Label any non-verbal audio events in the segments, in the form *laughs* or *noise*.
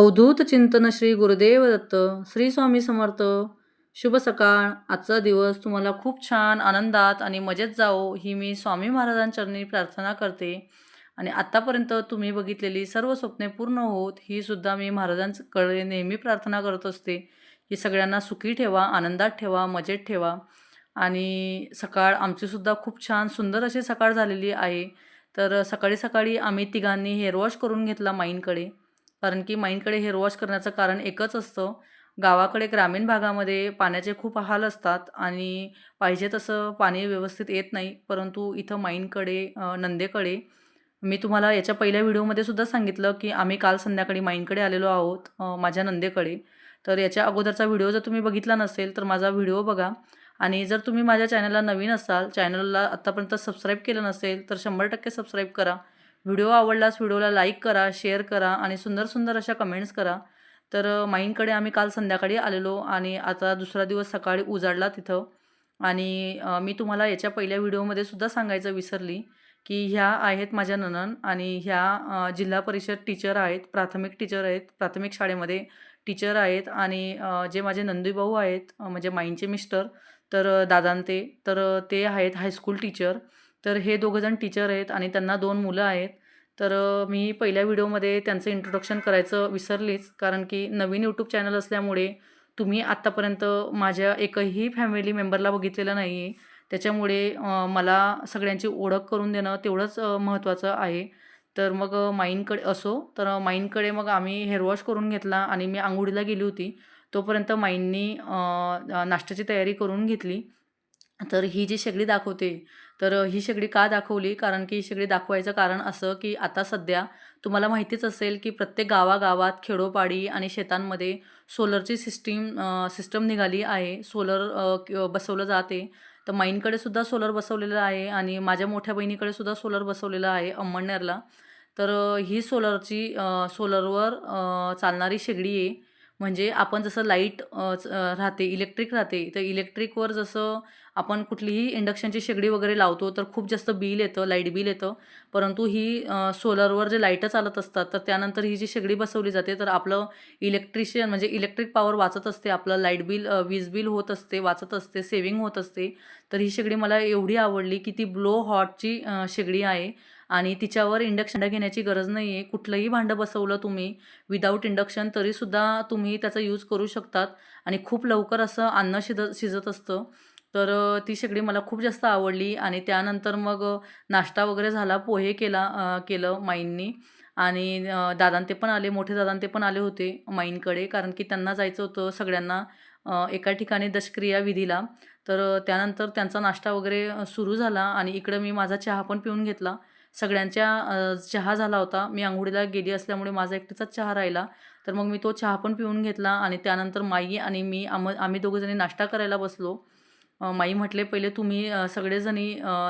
अवधूत चिंतन श्री गुरुदेव दत्त श्री स्वामी समर्थ. शुभ सकाळ. आजचा दिवस तुम्हाला खूप छान आनंदात आणि मजेत जावो ही मी स्वामी महाराजांचरणी प्रार्थना करते. आणि आत्तापर्यंत तुम्ही बघितलेली सर्व स्वप्ने पूर्ण होत ही सुद्धा मी महाराजांकडे नेहमी प्रार्थना करत असते. की सगळ्यांना सुखी ठेवा आनंदात ठेवा मजेत ठेवा. आणि सकाळ आमचीसुद्धा खूप छान सुंदर अशी सकाळ झालेली आहे. तर सकाळी सकाळी आम्ही तिघांनी हेअर वॉश करून घेतला माईंकडे. कारण की माइंडकडे हेअर वॉश करण्याचं कारण एकच असतं. गावाकडे ग्रामीण भागामध्ये पाण्याचे खूप हाल असतात आणि पाहिजे तसं पाणी व्यवस्थित येत नाही. परंतु इथं माइंडकडे नंदेकडे मी तुम्हाला याच्या पहिल्या व्हिडिओमध्ये सुद्धा सांगितलं की आम्ही काल संध्याकाळी माइंडकडे आलेलो आहोत माझ्या नंदेकडे. तर याच्या अगोदरचा व्हिडिओ जर तुम्ही बघितला नसेल तर माझा व्हिडिओ बघा. आणि जर तुम्ही माझ्या चॅनलला नवीन असाल चॅनलला आत्तापर्यंत सबस्क्राईब केलं नसेल तर शंभर टक्के सबस्क्राईब करा. व्हिडिओ आवडलास व्हिडिओला लाईक करा शेअर करा आणि सुंदर सुंदर अशा कमेंट्स करा. तर माईंकडे आम्ही काल संध्याकाळी आलेलो आणि आता दुसरा दिवस सकाळी उजाडला तिथं. आणि मी तुम्हाला याच्या पहिल्या व्हिडिओमध्ये सुद्धा सांगायचं विसरली की ह्या आहेत माझ्या ननन आणि ह्या जिल्हा परिषद टीचर आहेत प्राथमिक टीचर आहेत प्राथमिक शाळेमध्ये टीचर आहेत आणि जे माझे नंदूभाऊ आहेत म्हणजे माईंचे मिस्टर तर दादांते तर ते आहेत हायस्कूल टीचर. तर हे दोघंजण टीचर आहेत आणि त्यांना दोन मुलं आहेत. तर मी पहिल्या व्हिडिओमध्ये त्यांचं इंट्रोडक्शन करायचं विसरलीच. कारण की नवीन यूट्यूब चॅनल असल्यामुळे तुम्ही आत्तापर्यंत माझ्या एकही फॅमिली मेंबरला बघितलेलं नाही आहे त्याच्यामुळे मला सगळ्यांची ओळख करून देणं तेवढंच महत्त्वाचं आहे. तर मग माईंकडे असो. तर माईंकडे मग आम्ही हेअर वॉश करून घेतला आणि मी आंघोळीला गेली होती. तोपर्यंत माईंनी नाश्त्याची तयारी करून घेतली. तर ही जी शेगडी दाखवते तर ही शेगडी का दाखवली? कारण की ही शेगडी दाखवायचं कारण असं की आता सध्या तुम्हाला माहितीच असेल की प्रत्येक गावागावात खेडोपाडी आणि शेतांमध्ये सोलरची सिस्टीम सिस्टम निघाली आहे. सोलर बसवलं जाते. तर माईंकडे सुद्धा सोलर बसवलेलं आहे आणि माझ्या मोठ्या बहिणीकडे सुद्धा सोलर बसवलेलं आहे अंमळनेरला तर ही सोलरची सोलरवर चालणारी शेगडी आहे. म्हणजे आपण जसं लाइट च राहते इलेक्ट्रिक राहते तर इलेक्ट्रिकवर जसं आपण कुठलीही इंडक्शनची शेगडी वगैरे लावतो तर खूप जास्त बिल येतं लाइट बिल येतं. परंतु ही सोलरवर जे लाईटं चालत असतात तर त्यानंतर ही जी शेगडी बसवली जाते तर आपलं इलेक्ट्रिशियन म्हणजे इलेक्ट्रिक पॉवर वाचत असते आपलं लाइट बिल वीज बिल होत असते वाचत असते सेविंग होत असते. तर ही शेगडी मला एवढी आवडली की ती ब्लो हॉटची शेगडी आहे. आणि तिच्यावर इंडक्शन घेण्याची गरज नाही आहे कुठलंही भांडं बसवलं तुम्ही विदाऊट इंडक्शन तरीसुद्धा तुम्ही त्याचा यूज करू शकतात. आणि खूप लवकर असं अन्न शिज शिजत असतं. तर ती शेगडी मला खूप जास्त आवडली आणि त्यानंतर मग नाश्ता वगैरे झाला पोहे केला केलं माईंनी आणि दादां दादांते ते पण आले मोठे दादांते ते पण आले होते माईंकडे कारण की त्यांना जायचं होतं सगळ्यांना एका ठिकाणी दशक्रिया विधीला. तर त्यानंतर त्यांचा नाश्ता वगैरे सुरू झाला आणि इकडं मी माझा चहा पण पिऊन घेतला. सगळ्यांच्या चहा झाला होता. मी आंघोळीला गेली असल्यामुळे माझा एकट्याचाच चहा राहिला. तर मग मी तो चहा पण पिऊन घेतला आणि त्यानंतर माई आणि मी आम आम्ही दोघंजणी नाश्ता करायला बसलो. माई म्हटले पहिले तुम्ही सगळेजणी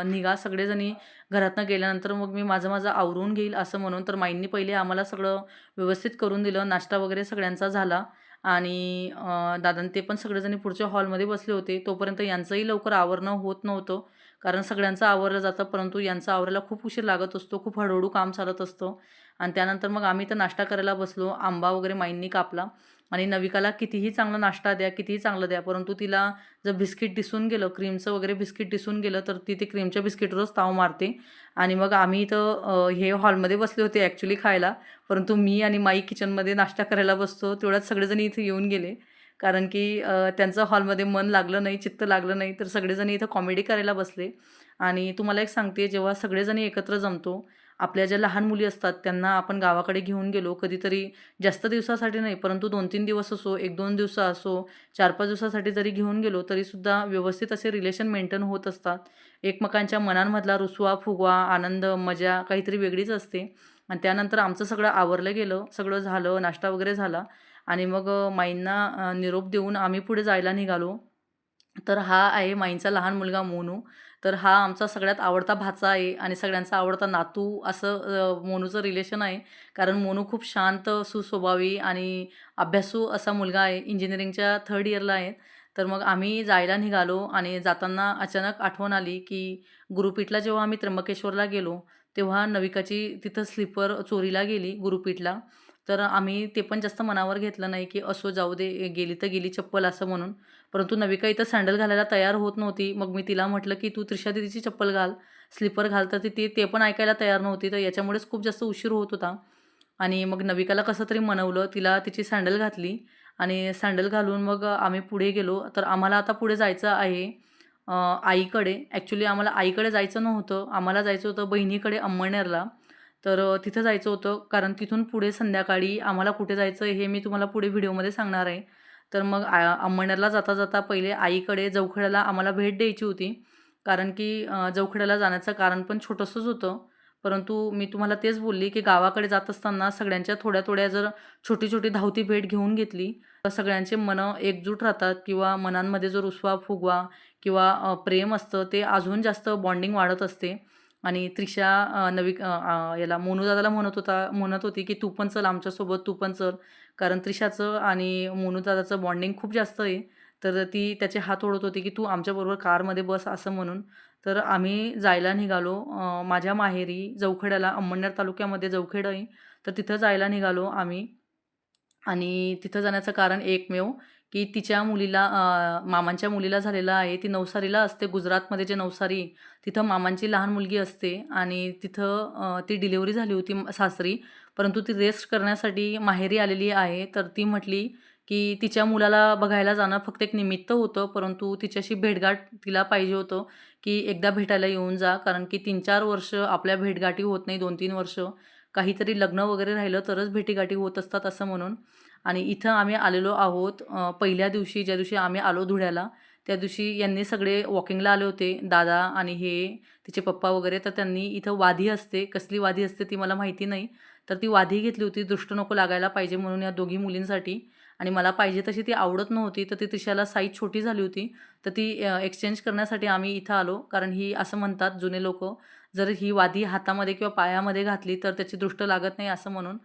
निघा सगळेजणी घरातनं गेल्यानंतर मग मी माझं माझं आवरून घेईल असं म्हणून तर माईंनी पहिले आम्हाला सगळं व्यवस्थित करून दिलं. नाश्ता वगैरे सगळ्यांचा झाला आणि अ, दादांनी ते पण सगळेजणी पुढच्या हॉलमध्ये बसले होते. तोपर्यंत यांचंही लवकर आवरणं होत नव्हतं. कारण सगळ्यांचं आवरलं जातं परंतु यांचं आवरायला खूप उशीर लागत असतो खूप हळूहळू काम चालत असतं. आणि त्यानंतर मग आम्ही तर नाश्ता करायला बसलो आंबा वगैरे माईंनी कापला. आणि नविकाला कितीही चांगला नाश्ता द्या कितीही चांगलं द्या परंतु तिला जर बिस्किट दिसून गेलं क्रीमचं वगैरे बिस्किट दिसून गेलं तर ती ते क्रीमच्या बिस्किटवरच ताव मारते. आणि मग आम्ही इथं हे हॉलमध्ये बसले होते ॲक्च्युली खायला. परंतु मी आणि माई किचनमध्ये नाश्ता करायला बसतो तेवढ्यात सगळेजण इथे येऊन गेले. कारण की त्यांचं हॉलमध्ये मन लागलं नाही चित्त लागलं नाही तर सगळेजण इथं कॉमेडी करायला बसले. आणि तुम्हाला एक सांगते जेव्हा सगळेजणी एकत्र जमतो आपल्या ज्या लहान मुली असतात त्यांना आपण गावाकडे घेऊन गेलो कधीतरी जास्त दिवसासाठी नाही परंतु दोन तीन दिवस असो एक दोन दिवस असो चार पाच दिवसासाठी जरी घेऊन गेलो तरीसुद्धा व्यवस्थित असे रिलेशन मेंटेन होत असतात. एकमेकांच्या मनांमधला रुसवा फुगवा आनंद मजा काहीतरी वेगळीच असते. आणि त्यानंतर आमचं सगळं आवरलं गेलं सगळं झालं नाश्ता वगैरे झाला. आणि मग माईंना निरोप देऊन आम्ही पुढे जायला निघालो. तर हा आहे माईंचा लहान मुलगा मोनू. तर हा आमचा सगळ्यात आवडता भाचा आहे आणि सगळ्यांचा आवडता नातू असं मोनूचं रिलेशन आहे. कारण मोनू खूप शांत सुस्वभावी आणि अभ्यासू असा मुलगा आहे. इंजिनिअरिंगच्या थर्ड इयरला आहे. तर मग आम्ही जायला निघालो आणि जाताना अचानक आठवण आली की गुरुपीठला जेव्हा आम्ही त्र्यंबकेश्वरला गेलो तेव्हा नविकाची तिथं स्लीपर चोरीला गेली गुरुपीठला. तर आम्ही ते पण जास्त मनावर घेतलं नाही की असो जाऊ दे गेली तर गेली चप्पल असं म्हणून. परंतु नविका इथं सँडल घालायला तयार होत नव्हती. मग मी तिला म्हटलं की तू त्रिशा दिदीची चप्पल घाल स्लीपर घाल. तर ती ते पण ऐकायला तयार नव्हती. तर याच्यामुळेच खूप जास्त उशीर होत होता. आणि मग नविकाला कसं तरी मनवलं तिला तिची सँडल घातली. आणि सँडल घालून मग आम्ही पुढे गेलो. तर आम्हाला आता पुढे जायचं आहे आईकडे. ॲक्च्युली आम्हाला आईकडे जायचं नव्हतं. आम्हाला जायचं होतं बहिणीकडे अंमळनेरला तर तिथं जायचं होतं. कारण तिथून पुढे संध्याकाळी आम्हाला कुठे जायचं हे मी तुम्हाला पुढे व्हिडिओमध्ये सांगणार आहे. तर मग आ अंमळनेरला जाता जाता पहिले आईकडे जवखेड्याला आम्हाला भेट द्यायची होती. कारण की जवखेड्याला जाण्याचं कारण पण छोटंसंच होतं. परंतु मी तुम्हाला तेच बोलली की गावाकडे जात असताना सगळ्यांच्या थोड्या थोड्या जर छोटी छोटी धावती भेट घेऊन घेतली तर सगळ्यांचे मनं एकजूट राहतात किंवा मनांमध्ये जो रुसवा फुगवा किंवा प्रेम असतं ते अजून जास्त बॉन्डिंग वाढत असते. आणि त्रिशा नवी याला मोनूदादाला म्हणत होता म्हणत होती की तू पण चल आमच्यासोबत तू पण चल. कारण त्रिशाचं आणि मोनूदादाचं बॉन्डिंग खूप जास्त आहे. तर ती त्याचे हात ओढत होती की तू आमच्याबरोबर कारमध्ये बस असं म्हणून. तर आम्ही जायला निघालो. माझ्या माहेरी जवखेड्याला अंमळनेर तालुक्यामध्ये जवखेड आहे. तर तिथं जायला निघालो आम्ही. आणि तिथं जाण्याचं कारण एकमेव की तिच्या मुलीला मामांच्या मुलीला झालेलं आहे. ती नवसारीला असते. गुजरातमध्ये जे नवसारी तिथं मामांची लहान मुलगी असते. आणि तिथं ती डिलिव्हरी झाली होती सासरी. परंतु ती रेस्ट करण्यासाठी माहेरी आलेली आहे. तर ती म्हटली की तिच्या मुलाला बघायला जाणं फक्त एक निमित्त होतं परंतु तिच्याशी भेटगाठ तिला पाहिजे होतं की एकदा भेटायला येऊन जा कारण की तीन चार वर्ष आपल्या भेटगाठी होत नाही दोन तीन वर्ष. काहीतरी लग्न वगैरे राहिलं तरच भेटीगाठी होत असतात असं म्हणून. आणि इथं आम्ही आलेलो आहोत पहिल्या दिवशी ज्या दिवशी आम्ही आलो धुळ्याला त्या दिवशी यांनी सगळे वॉकिंगला आले होते दादा आणि हे तिचे पप्पा वगैरे. तर त्यांनी इथं वाधी असते. कसली वाधी असते ती मला माहिती नाही. तर ती वाधी घेतली होती दृष्ट नको लागायला पाहिजे म्हणून या दोघी मुलींसाठी. आणि मला पाहिजे तशी ती आवडत नव्हती तर ती तिशाला साईज छोटी झाली होती. तर ती एक्सचेंज करण्यासाठी आम्ही इथं आलो कारण ही असं म्हणतात जुने लोक जर ही वादी हातामध्ये किंवा पायामध्ये घातली तर त्याची दृष्ट लागत नाही असं म्हणून.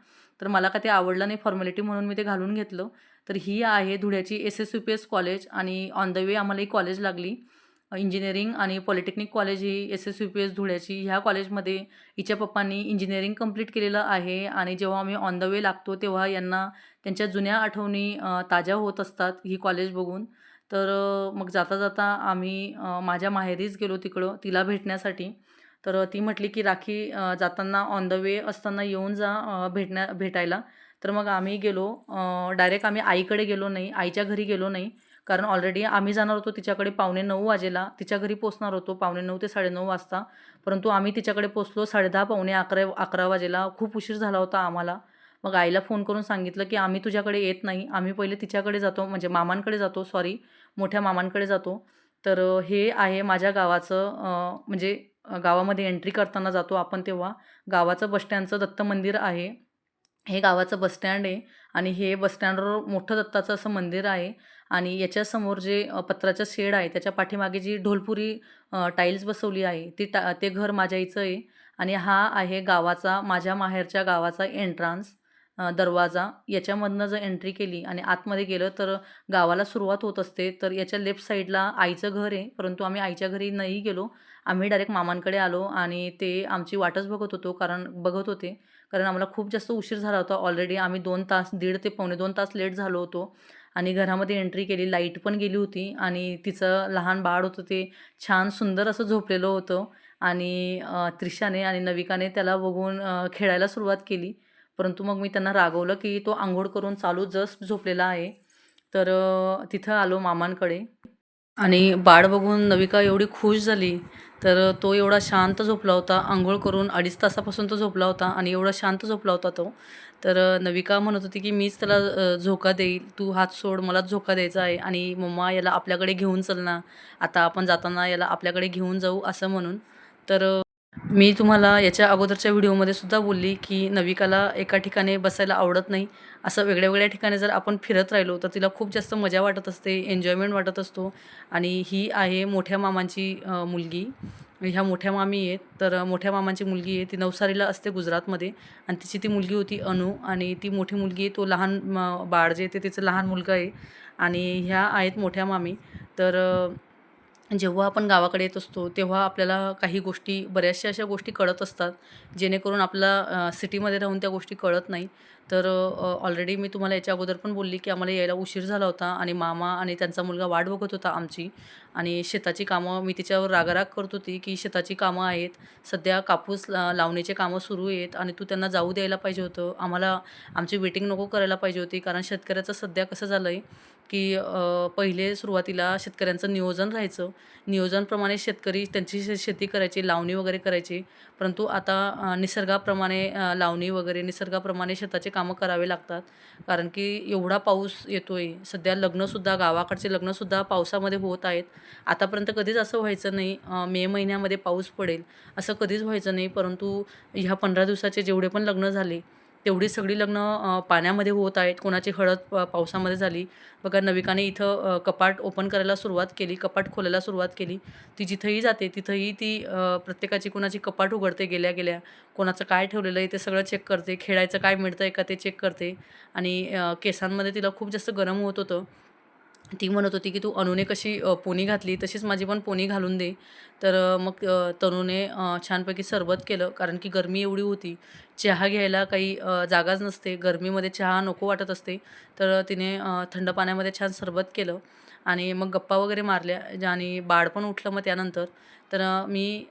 तर मला का ते आवडलं नाही फॉर्मॅलिटी म्हणून मी ते घालून घेतलं. तर ही आहे धुळ्याची S S U P S college आणि ऑन द वे आम्हाला ही कॉलेज लागली. इंजिनिअरिंग आणि पॉलिटेक्निक कॉलेज ही S S U P S धुळ्याची ह्या कॉलेजमध्ये हिच्या पप्पांनी इंजिनिअरिंग कंप्लीट केलेलं आहे आणि जेव्हा आम्ही ऑन द वे लागतो तेव्हा यांना त्यांच्या जुन्या आठवणी ताज्या होत असतात ही कॉलेज बघून. तर मग जाता जाता आम्ही माझ्या माहेरीच गेलो तिकडं तिला भेटण्यासाठी. तर ती म्हटली की राखी जाताना ऑन द वे असताना येऊन जा भेटण्या भेटायला. तर मग आम्ही गेलो डायरेक्ट आम्ही आईकडे गेलो नाही आईच्या घरी गेलो नाही. कारण ऑलरेडी आम्ही जाणार होतो तिच्याकडे पावणे नऊ वाजेला. तिच्या घरी पोचणार होतो पावणे नऊ ते साडेनऊ वाजता. परंतु आम्ही तिच्याकडे पोचलो साडेदहा पावणे अकरा अकरा वाजेला. खूप उशीर झाला होता आम्हाला. मग आईला फोन करून सांगितलं की आम्ही तुझ्याकडे येत नाही. आम्ही पहिले तिच्याकडे जातो म्हणजे मामांकडे जातो सॉरी मोठ्या मामांकडे जातो. तर हे आहे माझ्या गावाचं म्हणजे गावामध्ये एंट्री करताना जातो आपण तेव्हा. गावाचं बसस्टँडचं दत्त मंदिर आहे. हे गावाचं बसस्टँड आहे आणि हे बसस्टँडवर मोठं दत्ताचं असं मंदिर आहे. आणि याच्यासमोर जे पत्राचं शेड आहे त्याच्या पाठीमागे जी ढोलपुरी टाईल्स बसवली आहे ती टा ते घर माझ्या आईचं आहे. आणि हा आहे गावाचा माझ्या माहेरच्या गावाचा एंट्रान्स दरवाजा. याच्यामधनं जर एंट्री केली आणि आतमध्ये गेलं तर गावाला सुरुवात होत असते. तर याच्या लेफ्ट साईडला आईचं घर आहे परंतु आम्ही आईच्या घरी नाही गेलो. आम्ही डायरेक्ट मामांकडे आलो आणि ते आमची वाटच बघत होतो कारण बघत होते. कारण आम्हाला खूप जास्त उशीर झाला होता. ऑलरेडी आम्ही दोन तास दीड ते पावणे दोन तास लेट झालो होतो. आणि घरामध्ये एंट्री केली लाइट पण गेली होती आणि तिचं लहान बाळ होतं ते छान सुंदर असं झोपलेलं होतं आणि त्रिशाने आणि नविकाने त्याला बघून खेळायला सुरुवात केली. परंतु मग मी त्यांना रागवलं की तो आंघोळ करून चालू जस्ट झोपलेला आहे. तर तिथं आलो मामांकडे आणि बाळ बघून नविका एवढी खुश झाली. तर तो एवढा शांत झोपला होता आंघोळ करून अडीच तासापासून तो झोपला होता आणि एवढा शांत झोपला होता तो. तर नविका म्हणत होती की मीच त्याला झोका देईल. तू हात सोड मलाच झोका द्यायचा आहे आणि मम्मा याला आपल्याकडे घेऊन चल ना. आता आपण जाताना याला आपल्याकडे घेऊन जाऊ असं म्हणून. तर मी तुम्हाला याच्या अगोदरच्या व्हिडिओमध्ये सुद्धा बोलली की नविकाला एका ठिकाणी बसायला आवडत नाही. असं वेगळ्या वेगळ्या ठिकाणी जर आपण फिरत राहिलो तर तिला खूप जास्त मजा वाटत असते एन्जॉयमेंट वाटत असतो. आणि ही आहे मोठ्या मामांची मुलगी. ह्या मोठ्या मामी आहेत. तर मोठ्या मामांची मुलगी आहे. ती नवसारीला असते गुजरातमध्ये. आणि तिची ती मुलगी होती अनु. आणि ती मोठी मुलगी आहे. तो लहान बाळ जे ते तिचं लहान मुलगा आहे. आणि ह्या आहेत मोठ्या मामी. तर जेव्हा आपण गावाकडे येत असतो तेव्हा आपल्याला काही गोष्टी बऱ्याचशा अशा गोष्टी कळत असतात जेणेकरून आपला सिटीमध्ये राहून त्या गोष्टी कळत नाही. तर ऑलरेडी मी तुम्हाला याच्या अगोदर पण बोलली की आम्हाला यायला उशीर झाला होता आणि मामा आणि त्यांचा मुलगा वाट बघत होता आमची आणि शेताची कामं मी तिच्यावर रागाराग करत होती की शेताची कामं आहेत सध्या कापूस ला कामं सुरू आहेत आणि तू त्यांना जाऊ द्यायला पाहिजे होतं. आम्हाला आमची वेटिंग नको करायला पाहिजे होती कारण शेतकऱ्याचं सध्या कसं झालं आहे की पहिले सुरुवातीला शेतकऱ्यांचं नियोजन राहायचं. नियोजनप्रमाणे शेतकरी त्यांची शे शेती करायची लावणी वगैरे करायची. परंतु आता निसर्गाप्रमाणे लावणी वगैरे निसर्गाप्रमाणे शेताचे कामं करावे लागतात. कारण की एवढा पाऊस येतो आहे सध्या लग्नसुद्धा गावाकडचे लग्नसुद्धा पावसामध्ये होत आहेत. आतापर्यंत कधीच असं व्हायचं नाही मे महिन्यामध्ये पाऊस पडेल. असं कधीच व्हायचं नाही. परंतु ह्या पंधरा दिवसाचे जेवढे पण लग्न झाले तेवढी सगळी लग्न पाण्यामध्ये होत आहेत. कोणाची हळद पावसामध्ये झाली. बघा नविकाने इथं कपाट ओपन करायला सुरुवात केली. कपाट खोलायला सुरुवात केली. ती जिथंही जाते तिथंही ती प्रत्येकाची कोणाची कपाट उघडते गेल्या गेल्या. कोणाचं काय ठेवलेलं आहे ते सगळं चेक करते. खेळायचं काय मिळतं आहे का ते चेक करते. आणि केसांमध्ये तिला खूप जास्त गरम होत होतं. ती म्हणत होती की तू अनुने कशी पोनी घातली? तशीच माझी पण पोनी घालून दे. तर मग तनूने छानपैकी सरबत केलं. कारण की गरमी एवढी होती. चहा घ्यायला काही जागाच नसते. गरमीमध्ये चहा नको वाटत असते. तर तिने थंड पाण्यामध्ये छान सरबत केलं. आणि मग गप्पा वगैरे मारल्या. आणि बाळ पण उठलं मग त्यानंतर. तर मी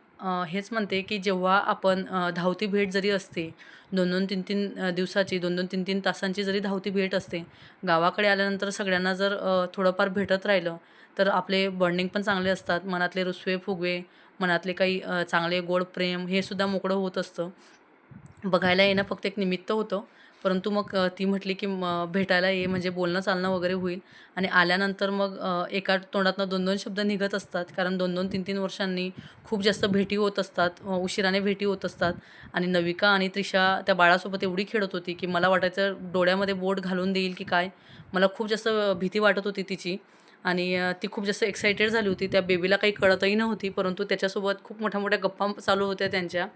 हेच म्हणते की जेव्हा आपण धावती भेट जरी असते दोन दोन तीन तीन दिवसाची दोन दोन तीन तीन तासांची जरी धावती भेट असते गावाकडे आल्यानंतर सगळ्यांना जर थोडंफार भेटत राहिलं तर आपले बॉन्डिंग पण चांगले असतात मनातले रुसवे फुगवे मनातले काही चांगले गोड प्रेम हे सुद्धा मोकळं होत असतं. बघायला येणं फक्त एक निमित्त होतं. परंतु मग ती म्हटली की भेटायला ये म्हणजे बोलणं चालणं वगैरे होईल. आणि आल्यानंतर मग एका तोंडातनं दोन दोन शब्द निघत असतात. कारण दोन दोन तीन तीन वर्षांनी खूप जास्त भेटी होत असतात. उशिराने भेटी होत असतात. आणि नविका आणि त्रिशा त्या बाळासोबत एवढी खेळत होती की मला वाटायचं डोळ्यामध्ये बोट घालून देईल की काय? मला खूप जास्त भीती वाटत होती तिची. आणि ती खूप जास्त एक्सायटेड झाली होती. त्या बेबीला काही कळतही नव्हती परंतु त्याच्यासोबत खूप मोठ्या मोठ्या गप्पा चालू होत्या त्यांच्या.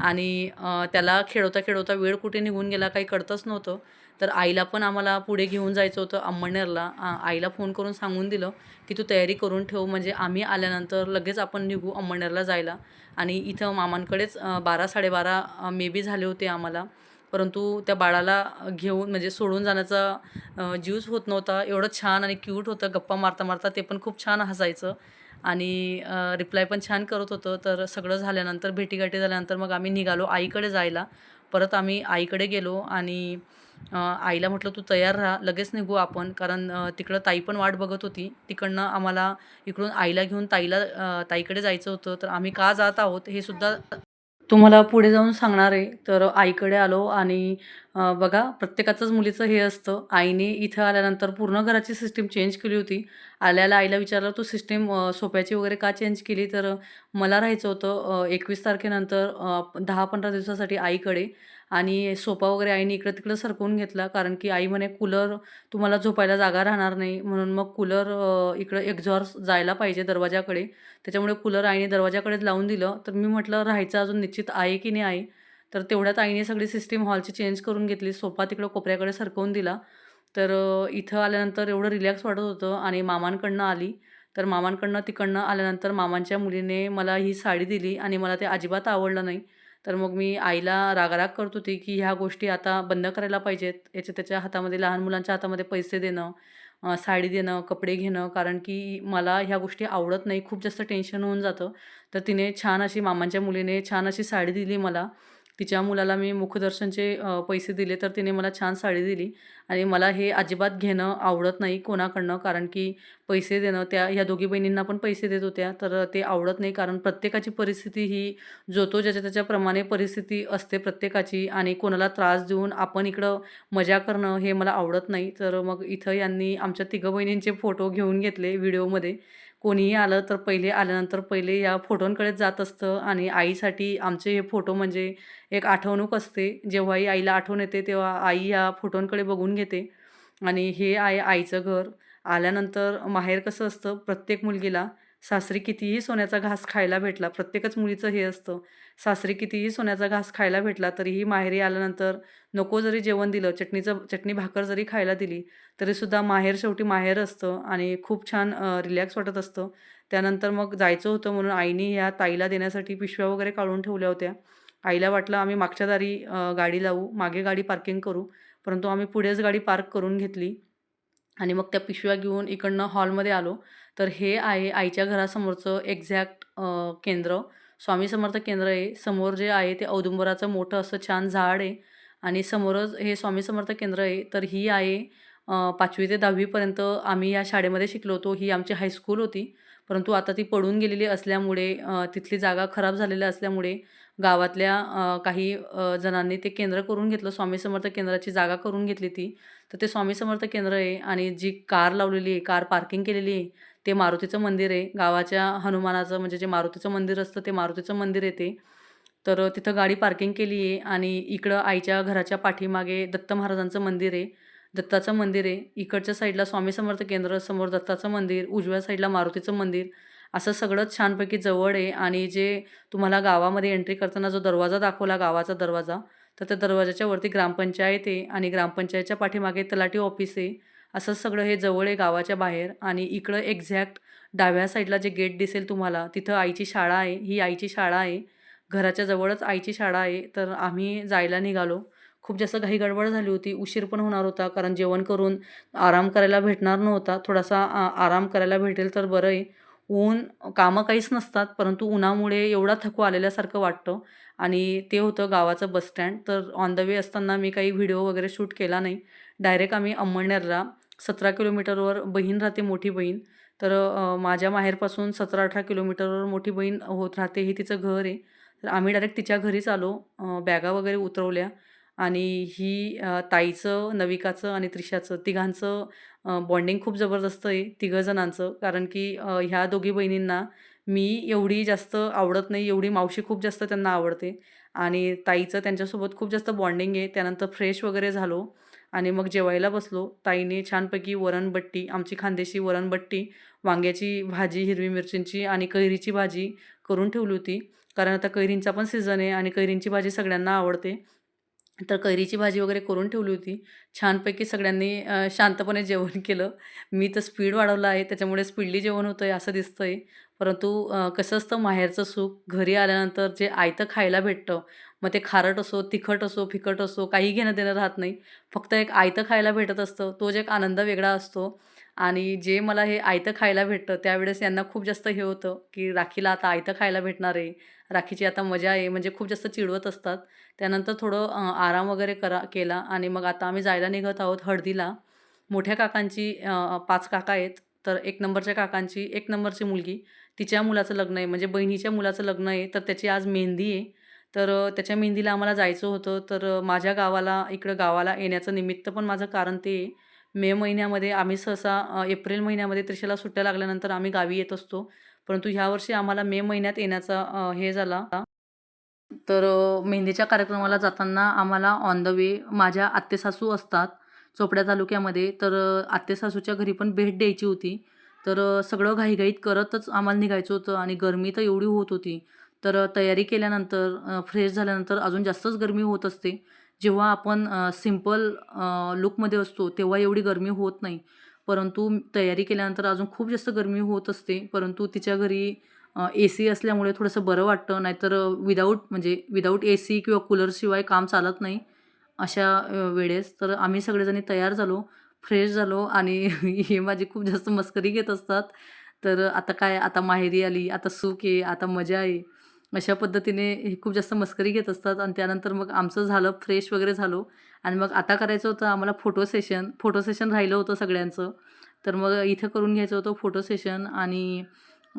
आणि त्याला खेळवता खेळवता वेळ कुठे निघून गेला काही कळतच नव्हतं. तर आईला पण आम्हाला पुढे घेऊन जायचं होतं अंमळनेरला आईला फोन करून सांगून दिलं की तू तयारी करून ठेव म्हणजे आम्ही आल्यानंतर लगेच आपण निघू अंमळनेरला जायला. आणि इथं मामांकडेच बारा साडेबारा मे बी झाले होते आम्हाला. परंतु त्या बाळाला घेऊन म्हणजे सोडून जाण्याचा अ, जीवच होत नव्हता. एवढं छान आणि क्यूट होतं. गप्पा मारता मारता ते पण खूप छान हसायचं. आणि रिप्लाय पण छान करत होतं. तर सगळं झाल्यानंतर भेटीगाठी झाल्यानंतर मग आम्ही निघालो आईकडे जायला. परत आम्ही आईकडे गेलो आणि आईला म्हटलं तू तयार राहा. लगेच निघू आपण. कारण तिकडं ताई पण वाट बघत होती. तिकडनं आम्हाला इकडून आईला घेऊन ताईला ताईकडे जायचं होतं. तर आम्ही का जात आहोत हे सुद्धा तुम्हाला पुढे जाऊन सांगणार आहे. तर आईकडे आलो आणि बघा प्रत्येकाचंच मुलीचं हे असतं. आईने इथं आल्यानंतर पूर्ण घराची सिस्टीम चेंज केली होती. आल्याला आईला विचारलं तू सिस्टीम सोप्याची वगैरे का चेंज केली? तर मला राहायचं होतं एकवीस तारखेनंतर दहा पंधरा दिवसासाठी आईकडे. आणि सोफा वगैरे आईने इकडं तिकडं सरकवून घेतला कारण की आई म्हणे कूलर तुम्हाला झोपायला जागा राहणार नाही. म्हणून मग कूलर इकडं एक्झॉर्स जायला पाहिजे दरवाजाकडे. त्याच्यामुळे कूलर आईने दरवाजाकडेच लावून दिलं. तर मी म्हटलं राहायचं अजून निश्चित आहे की नाही आहे तर तेवढ्यात आईने सगळी सिस्टीम हॉलची चेंज करून घेतली. सोफा तिकडं कोपऱ्याकडे सरकवून दिला. तर इथं आल्यानंतर एवढं रिलॅक्स वाटत होतं आणि मामांकडनं आली. तर मामांकडनं तिकडनं आल्यानंतर मामांच्या मुलीने मला ही साडी दिली आणि मला ते अजिबात आवडलं नाही. तर मग मी आईला रागाराग करत होती की ह्या गोष्टी आता बंद करायला पाहिजेत. याच्या त्याच्या हातामध्ये लहान मुलांच्या हातामध्ये पैसे देणं साडी देणं कपडे घेणं कारण की मला ह्या गोष्टी आवडत नाही. खूप जास्त टेन्शन होऊन जातं. तर तिने छान अशी मामांच्या मुलीने छान अशी साडी दिली मला. तिच्या मुलाला मी मुखदर्शनचे पैसे दिले तर तिने मला छान साडी दिली. आणि मला हे अजिबात घेणं आवडत नाही कोणाकडनं कारण की पैसे देणं त्या ह्या दोघी बहिणींना पण पैसे देत होत्या तर ते आवडत नाही कारण प्रत्येकाची परिस्थिती ही जो तो ज्याच्या त्याच्याप्रमाणे परिस्थिती असते प्रत्येकाची आणि कोणाला त्रास देऊन आपण इकडं मजा करणं हे मला आवडत नाही. तर मग इथं यांनी आमच्या तिघं बहिणींचे फोटो घेऊन घेतले व्हिडिओमध्ये. कोणीही आलं तर पहिले आल्यानंतर पहिले या फोटोंकडेच जात असतं आणि आईसाठी आमचे हे फोटो म्हणजे एक आठवणूक असते. जेव्हाही आईला आठवण येते तेव्हा आई या फोटोंकडे बघून घेते. आणि हे आहे आईचं घर आल्यानंतर माहेर कसं असतं? प्रत्येक मुलगीला सासरी कितीही सोन्याचा घास खायला भेटला प्रत्येकच मुलीचं हे असतं. सासरी कितीही सोन्याचा घास खायला भेटला तरीही माहेरी आल्यानंतर नको जरी जेवण दिलं चटणीचं चटणी भाकर जरी खायला दिली तरीसुद्धा माहेर शेवटी माहेर असतं आणि खूप छान रिलॅक्स वाटत असतं. त्यानंतर मग जायचं होतं म्हणून आईने ह्या ताईला देण्यासाठी पिशव्या वगैरे काढून ठेवल्या होत्या. आईला वाटलं आम्ही मागच्या दारी गाडी लावू मागे गाडी पार्किंग करू. परंतु आम्ही पुढेच गाडी पार्क करून घेतली. आणि मग त्या पिशव्या घेऊन इकडनं हॉलमध्ये आलो. तर हे आहे आईच्या घरासमोरचं एक्झॅक्ट केंद्र. स्वामी समर्थ केंद्र आहे. समोर जे आहे ते औदुंबराचं मोठं असं छान झाड आहे. आणि समोरच हे स्वामी समर्थ केंद्र आहे. तर ही आहे पाचवी ते दहावीपर्यंत आम्ही या शाळेमध्ये शिकलो होतो. ही आमची हायस्कूल होती. परंतु आता ती पडून गेलेली असल्यामुळे तिथली जागा खराब झालेल्या असल्यामुळे गावातल्या काही जणांनी ते केंद्र करून घेतलं. स्वामी समर्थ केंद्राची जागा करून घेतली ती. तर ते स्वामी समर्थ केंद्र आहे आणि जी कार लावलेली आहे कार पार्किंग केलेली आहे ते मारुतीचं मंदिर आहे. गावाच्या हनुमानाचं म्हणजे जे मारुतीचं मंदिर असतं ते मारुतीचं मंदिर आहे ते. तर तिथं गाडी पार्किंग केली आहे आणि इकडं आईच्या घराच्या पाठीमागे दत्त महाराजांचं मंदिर आहे. दत्ताचं मंदिर आहे. इकडच्या साईडला स्वामी समर्थ केंद्र समोर दत्ताचं मंदिर उजव्या साईडला मारुतीचं मंदिर. असं सगळंच छानपैकी जवळ आहे आणि जे तुम्हाला गावामध्ये एंट्री करताना जो दरवाजा दाखवला गावाचा दरवाजा तर त्या दरवाजाच्या वरती ग्रामपंचायत आहे आणि ग्रामपंचायतच्या पाठीमागे तलाठी ऑफिस आहे. असं सगळं हे जवळ आहे गावाच्या बाहेर आणि इकडं एक्झॅक्ट डाव्या साईडला जे गेट दिसेल तुम्हाला तिथं आईची शाळा आहे ही आईची शाळा आहे. घराच्या जवळच आईची शाळा आहे तर आम्ही जायला निघालो. खूप जास्त घाई गडबड झाली होती उशीर पण होणार होता कारण जेवण करून आराम करायला भेटणार नव्हता. थोडासा आराम करायला भेटेल तर बरं आहे. ऊन कामं काहीच नसतात परंतु उन्हामुळे एवढा थकवा आलेल्यासारखं वाटतं. आणि ते होतं गावाचं बस स्टँड तर ऑन द वे असताना मी काही व्हिडिओ वगैरे शूट केला नाही. डायरेक्ट आम्ही अंमळनेरला सतरा किलोमीटरवर बहीण राहते मोठी बहीण. तर माझ्या माहेरपासून सतरा अठरा किलोमीटरवर मोठी बहीण होत राहते हे तिचं घर आहे. तर आम्ही डायरेक्ट तिच्या घरीच आलो. बॅगा वगैरे उतरवल्या. आणि ही ताईचं नविकाचं आणि त्रिशाचं तिघांचं बॉन्डिंग खूप जबरदस्त आहे तिघं जणांचं कारण की ह्या दोघी बहिणींना मी एवढी जास्त आवडत नाही एवढी मावशी खूप जास्त त्यांना आवडते. आणि ताईचं त्यांच्यासोबत खूप जास्त बॉन्डिंग आहे. त्यानंतर फ्रेश वगैरे झालो आणि मग जेवायला बसलो. ताईने छानपैकी वरणबट्टी आमची खानदेशी वरणबट्टी वांग्याची भाजी हिरवी मिरचींची आणि कैरीची भाजी करून ठेवली होती. कारण आता कैरींचा पण सीझन आहे आणि कैरींची भाजी सगळ्यांना आवडते. तर कैरीची भाजी वगैरे करून ठेवली होती. छानपैकी सगळ्यांनी शांतपणे जेवण *laughs* केलं. मी तर स्पीड वाढवला आहे त्याच्यामुळे स्पीडली जेवण होतं आहे असं दिसतं आहे परंतु कसं असतं माहेरचं सुख घरी आल्यानंतर जे आयतं खायला भेटतं मग ते खारट असो तिखट असो फिकट असो काही घेणं देणं राहत नाही. फक्त एक आयतं खायला भेटत असतं तो जे एक आनंद वेगळा असतो. आणि जे मला हे आयतं खायला भेटतं त्यावेळेस यांना खूप जास्त हे होतं की राखीला आता आयतं खायला भेटणार आहे. राखीची आता मजा आहे म्हणजे खूप जास्त चिडवत असतात. त्यानंतर थोडं आराम वगैरे करा केला आणि मग आता आम्ही जायला निघत आहोत हळदीला. मोठ्या काकांची पाच काका आहेत तर एक नंबरच्या काकांची एक नंबरची मुलगी. तिच्या मुलाचं लग्न आहे म्हणजे बहिणीच्या मुलाचं लग्न आहे तर त्याची आज मेहंदी आहे. तर त्याच्या मेहंदीला आम्हाला जायचं होतं तर माझ्या गावाला इकडं गावाला येण्याचं निमित्त पण माझं कारण ते आहे. मे महिन्यामध्ये आम्ही सहसा एप्रिल महिन्यामध्ये त्रिशाला सुट्ट्या लागल्यानंतर आम्ही गावी येत असतो. परंतु ह्यावर्षी आम्हाला मे महिन्यात येण्याचा हे झाला. तर मेहंदीच्या कार्यक्रमाला जाताना आम्हाला ऑन द वे माझ्या आत्तेसासू असतात चोपड्या तालुक्यामध्ये. तर आत्तेसासूच्या घरी पण भेट द्यायची होती. तर सगळं घाईघाईत करतच आम्हाला निघायचं होतं आणि गरमी तर एवढी होत होती. तर तयारी केल्यानंतर फ्रेश झाल्यानंतर अजून जास्तच गरमी होत असते. जेव्हा आपण सिंपल लुकमध्ये असतो तेव्हा एवढी गरमी होत नाही. परंतु तयारी केल्यानंतर अजून खूप जास्त गरमी होत असते. परंतु तिच्या घरी ए सी असल्यामुळे थोडंसं बरं वाटतं. नाहीतर विदाऊट म्हणजे विदाऊट ए सी किंवा कूलरशिवाय काम चालत नाही अशा वेळेस. तर आम्ही सगळेजणी तयार झालो फ्रेश झालो आणि *laughs* हे माझी खूप जास्त मस्करी घेत असतात. तर आता काय? आता माहेरी आली आता सुख आहे आता मजा आहे. अशा पद्धतीने हे खूप जास्त मस्करी घेत असतात. आणि त्यानंतर मग आमचं झालं फ्रेश वगैरे झालो. आणि मग आता करायचं होतं आम्हाला फोटो सेशन. फोटो सेशन राहिलं होतं सगळ्यांचं. तर मग इथं करून घ्यायचं होतं फोटो सेशन. आणि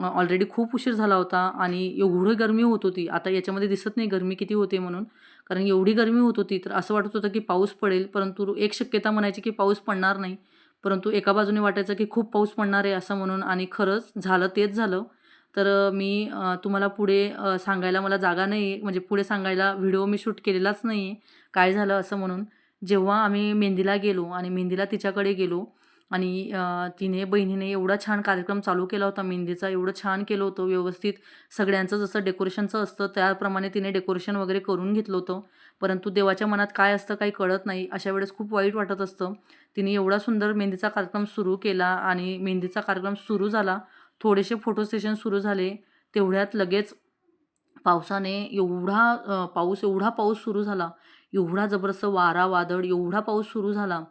ऑलरेडी खूप उशीर झाला होता. आणि एवढी गरमी होत होती. आता याच्यामध्ये दिसत नाही गरमी किती होते म्हणून. कारण एवढी गरमी होत होती. तर असं वाटत होतं की पाऊस पडेल. परंतु एक शक्यता म्हणायची की पाऊस पडणार नाही. परंतु एका बाजूने वाटायचं की खूप पाऊस पडणार आहे असं म्हणून. आणि खरंच झालं तेच झालं. तर मी तुम्हाला पुढे सांगायला मला जागा नाही आहे म्हणजे पुढे सांगायला व्हिडिओ मी शूट केलेलाच नाही आहे काय झालं असं म्हणून. जेव्हा आम्ही मेहंदीला गेलो आणि मेहंदीला तिच्याकडे गेलो आणि तिने बहिणीने एवढा छान कार्यक्रम चालू केला होता मेहंदीचा एवढं छान केलं होतं व्यवस्थित सगळ्यांचं जसं डेकोरेशनचं असतं त्याप्रमाणे तिने डेकोरेशन वगैरे करून घेतलं होतं. परंतु देवाच्या मनात काय असतं काही कळत नाही अशा वेळेस खूप वाईट वाटत असतं. तिने एवढा सुंदर मेहंदीचा कार्यक्रम सुरू केला आणि मेहंदीचा कार्यक्रम सुरू झाला. थोडेसे फोटो सेशन सुरू झाले. तेवढ्यात लगेच पावसाने एवढा पाऊस एवढा पाऊस सुरू झाला. एवढा जबरदस्त वारा वादळ एवढा पाऊस सुरू झाला.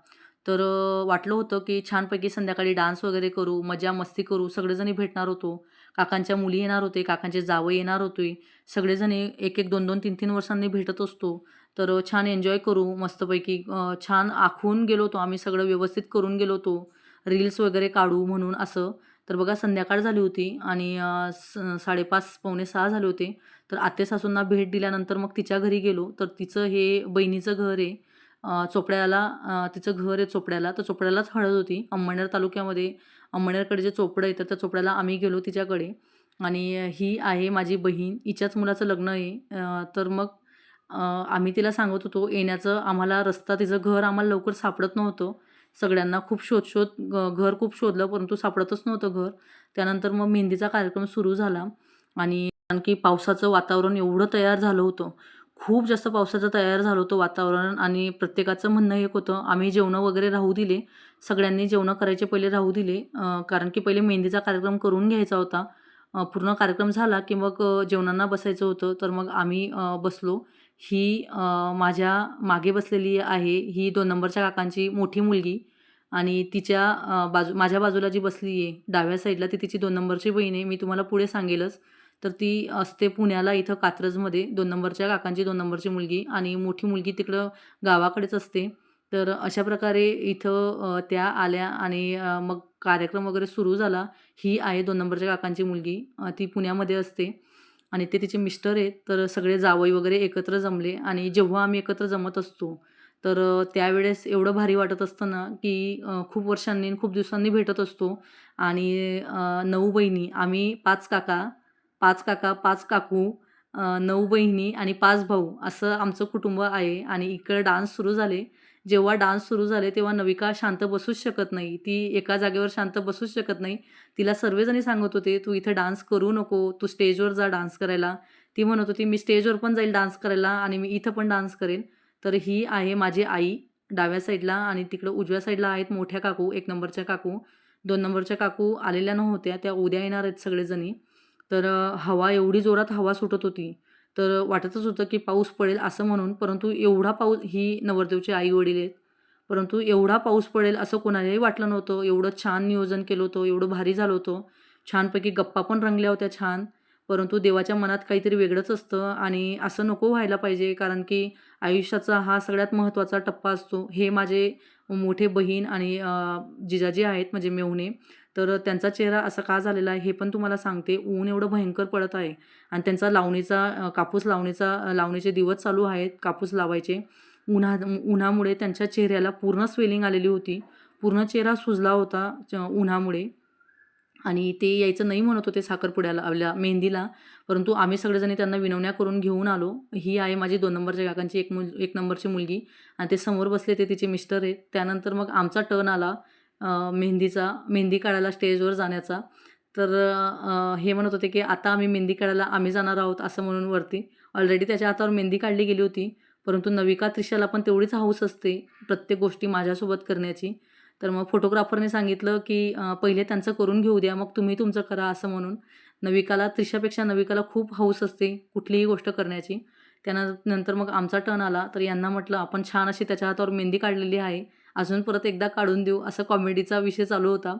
तर वाटलं होतं की छानपैकी संध्याकाळी डान्स वगैरे करू मजा मस्ती करू सगळेजणी भेटणार होतो. काकांच्या मुली येणार होते काकांचे जावं येणार होते. सगळेजणी एक एक दोन दोन तीन तीन वर्षांनी भेटत असतो. तर छान एन्जॉय करू मस्तपैकी छान आखून गेलो होतो आम्ही सगळं व्यवस्थित करून गेलो होतो. रील्स वगैरे काढू म्हणून असं. तर बघा संध्याकाळ झाली होती आणि स साडेपाच पावणे सहा झाले होते. तर आत्या सासूंना भेट दिल्यानंतर मग तिच्या घरी गेलो. तर तिचं हे बहिणीचं घर आहे चोपड्याला तिचं घर आहे चोपड्याला. तर चोपड्यालाच हळद होती. अंमळनेर तालुक्यामध्ये अंमळनेरकडे जे चोपडं आहे तर त्या चोपड्याला आम्ही गेलो तिच्याकडे. आणि ही आहे माझी बहीण. हिच्याच मुलाचं लग्न आहे. तर मग आम्ही तिला सांगत होतो येण्याचं आम्हाला रस्ता तिचं घर आम्हाला लवकर सापडत नव्हतं. सगळ्यांना खूप शोध शोध घर खूप शोधलं परंतु सापडतच नव्हतं घर. त्यानंतर मग मेहंदीचा कार्यक्रम सुरू झाला आणि आणखी पावसाचं वातावरण एवढं तयार झालं होतं खूप जास्त पावसाचं तयार झालं होतं वातावरण आणि प्रत्येकाचं म्हणणं एक होतं आम्ही जेवणं वगैरे राहू दिले सगळ्यांनी जेवणं करायचे पहिले राहू दिले कारण की पहिले मेहंदीचा कार्यक्रम करून घ्यायचा होता पूर्ण कार्यक्रम झाला की मग जेवणांना बसायचं होतं तर मग आम्ही बसलो ही माझ्या मागे बसलेली आहे ही दोन नंबरच्या काकांची मोठी मुलगी आणि तिच्या बाजू माझ्या बाजूला जी बसली आहे डाव्या साईडला ती तिची दोन नंबरची बहीण आहे. मी तुम्हाला पुढे सांगेलच. तर ती असते पुण्याला इथं कात्रजमध्ये. दोन नंबरच्या काकांची दोन नंबरची मुलगी आणि मोठी मुलगी तिकडं गावाकडेच असते. तर अशा प्रकारे इथं त्या आल्या आणि मग कार्यक्रम वगैरे सुरू झाला. ही आहे दोन नंबरच्या काकांची मुलगी. ती पुण्यामध्ये असते. आणि ते तिचे मिस्टर आहेत तर सगळे जावई वगैरे एकत्र जमले. आणि जेव्हा आम्ही एकत्र जमत असतो तर त्यावेळेस एवढं भारी वाटत असतं ना की खूप वर्षांनी खूप दिवसांनी भेटत असतो. आणि नऊ बहिणी आम्ही पाच काका पाच काका पाच काकू नऊ बहिणी आणि पाच भाऊ असं आमचं कुटुंब आहे. आणि इकडे डान्स सुरू झाले. जेव्हा डान्स सुरू झाले तेव्हा नविका शांत बसूच शकत नाही. ती एका जागेवर शांत बसूच शकत नाही. तिला सर्वजणी सांगत होते तू इथं डान्स करू नको तू स्टेजवर जा डान्स करायला. ती म्हणत होती मी स्टेजवर पण जाईल डान्स करायला आणि मी इथं पण डान्स करेन. तर ही आहे माझी आई डाव्या साईडला आणि तिकडं उजव्या साईडला आहेत मोठ्या काकू एक नंबरच्या काकू. दोन नंबरच्या काकू आलेल्या नव्हत्या त्या उद्या येणार आहेत सगळेजणी. तर हवा एवढी जोरात हवा सुटत होती. तर वाटतच होतं की पाऊस पडेल असं म्हणून परंतु एवढा पाऊस ही नवरदेवचे आई वडील आहेत. परंतु एवढा पाऊस पडेल असं कोणालाही वाटलं नव्हतं. एवढं छान नियोजन केलं होतं एवढं भारी झालं होतं. छानपैकी गप्पा पण रंगल्या होत्या छान. परंतु देवाच्या मनात काहीतरी वेगळंच असतं आणि असं नको व्हायला पाहिजे कारण की आयुष्याचा हा सगळ्यात महत्त्वाचा टप्पा असतो. हे माझे मोठे बहीण आणि जिजाजी आहेत म्हणजे मेहुणे. तर त्यांचा चेहरा असा का झालेला आहे हे पण तुम्हाला सांगते. ऊन एवढं भयंकर पडत आहे. आणि त्यांचा लावणीचा कापूस लावणीचा लावणीचे दिवस चालू आहेत कापूस लावायचे. उन्हा उन्हामुळे त्यांच्या चेहऱ्याला पूर्ण स्वेलिंग आलेली होती. पूर्ण चेहरा सुजला होता च- उन्हामुळे. आणि ते यायचं नाही म्हणत होते साखरपुड्याला आपल्या मेहंदीला. परंतु आम्ही सगळेजणी त्यांना विनवण्या करून घेऊन आलो. ही आहे माझी दोन नंबरच्या काकांची एक मुल एक नंबरची मुलगी. आणि ते समोर बसले ते तिचे मिस्टर आहेत. त्यानंतर मग आमचा टर्न आला. मेहंदीचा मेहंदी काढायला स्टेजवर जाण्याचा. तर हे म्हणत होते की आता आम्ही मेहंदी काढायला आम्ही जाणार आहोत असं म्हणून वरती. ऑलरेडी त्याच्या हातावर मेहंदी काढली गेली होती. परंतु नविका त्रिशाला पण तेवढीच हौस असते प्रत्येक गोष्टी माझ्यासोबत करण्याची. तर मग फोटोग्राफरने सांगितलं की पहिले त्यांचं करून घेऊ द्या मग तुम्ही तुमचं करा असं म्हणून. नविकाला त्रिशापेक्षा नविकाला खूप हौस असते कुठलीही गोष्ट करण्याची. त्यानं नंतर मग आमचा टर्न आला. तर यांना म्हटलं आपण छान अशी त्याच्या हातावर मेहंदी काढलेली आहे. अजून परत एकदा काढून देऊ असं कॉमेडीचा विषय चालू होता.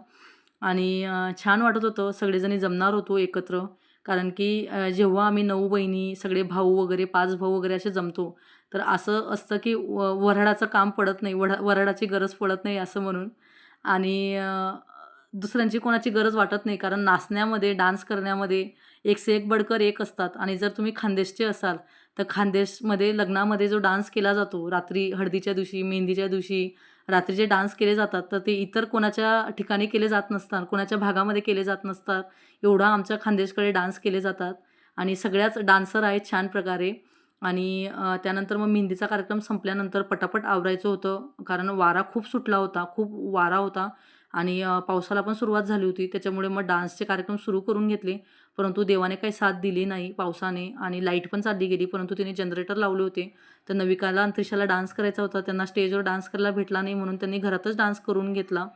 आणि छान वाटत होतं सगळेजणी जमणार होतो एकत्र. कारण की जेव्हा आम्ही नऊ बहिणी सगळे भाऊ वगैरे पाच भाऊ वगैरे असे जमतो तर असं असतं की व वऱ्हाडाचं काम पडत नाही वढा वऱ्हाडाची गरज पडत नाही असं म्हणून. आणि दुसऱ्यांची कोणाची गरज वाटत नाही कारण नाचण्यामध्ये डान्स करण्यामध्ये एक से एक बडकर एक असतात. आणि जर तुम्ही खानदेशचे असाल तर खानदेशमध्ये लग्नामध्ये जो डान्स केला जातो रात्री हळदीच्या दिवशी मेहंदीच्या दिवशी रात्री जे डान्स केले जातात तर ते इतर कोणाच्या ठिकाणी केले जात नसतात कोणाच्या भागामध्ये केले जात नसतात. एवढा आमच्या खानदेशकडे डान्स केले जातात आणि सगळ्याच डान्सर आहेत छान प्रकारे. आणि त्यानंतर मग मेहंदीचा कार्यक्रम संपल्यानंतर पटापट आवरायचं होतं कारण वारा खूप सुटला होता खूप वारा होता. आणि पावसाला पण सुरुवात झाली होती त्याच्यामुळे मग डान्सचे कार्यक्रम सुरू करून घेतले. परंतु देवाने काही साथ दिली नाही पावसाने आणि लाइट पण चालली गेली परंतु तिने जनरेटर लावले होते. तर नविकाला आणि डान्स करायचा होता. त्यांना स्टेजवर डान्स करायला भेटला नाही म्हणून त्यांनी घरातच डान्स करून घेतला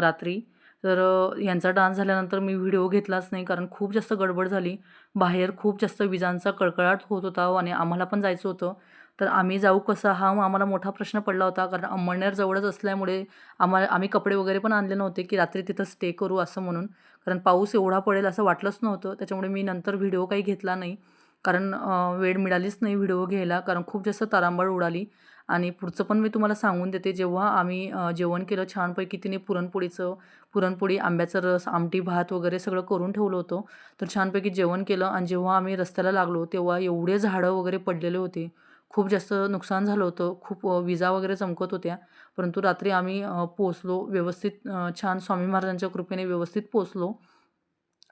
रात्री. तर यांचा डान्स झाल्यानंतर मी व्हिडिओ घेतलाच नाही कारण खूप जास्त गडबड झाली. बाहेर खूप जास्त विजांचा कळकळाट होत होता आणि आम्हाला पण जायचं होतं. तर आम्ही जाऊ कसं? हा आम्हाला मोठा प्रश्न पडला होता. कारण अंमळनेर जवळच असल्यामुळे आम्हाला आम्ही कपडे वगैरे पण आणले नव्हते की रात्री तिथं स्टे करू असं म्हणून. कारण पाऊस एवढा पडेल असं वाटलंच नव्हतं. त्याच्यामुळे मी नंतर व्हिडिओ काही घेतला नाही. कारण वेळ मिळालीच नाही व्हिडिओ घ्यायला. कारण खूप जास्त तारांबळ उडाली. आणि पुढचं पण मी तुम्हाला सांगून देते. जेव्हा आम्ही जेवण केलं छानपैकी तिने पुरणपोळीचं पुरणपोळी आंब्याचा रस आमटी भात वगैरे सगळं करून ठेवलं होतं. तर छानपैकी जेवण केलं. आणि जेव्हा आम्ही रस्त्याला लागलो तेव्हा एवढे झाडं वगैरे पडलेले होते. खूप जास्त नुकसान झालं होतं. खूप विजा वगैरे चमकत होत्या. परंतु रात्री आम्ही पोचलो व्यवस्थित छान स्वामी महाराजांच्या कृपेने व्यवस्थित पोचलो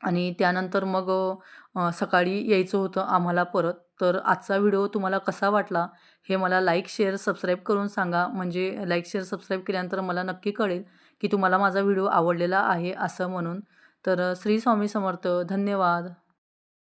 आणि त्यानंतर मग सकाळी यायचं होतं आम्हाला परत. तर आजचा व्हिडिओ तुम्हाला कसा वाटला हे मला लाईक शेअर सबस्क्राईब करून सांगा. म्हणजे लाईक शेअर सबस्क्राईब केल्यानंतर मला नक्की कळेल की तुम्हाला माझा व्हिडिओ आवडलेला आहे असं म्हणून. तर श्री स्वामी समर्थ. धन्यवाद.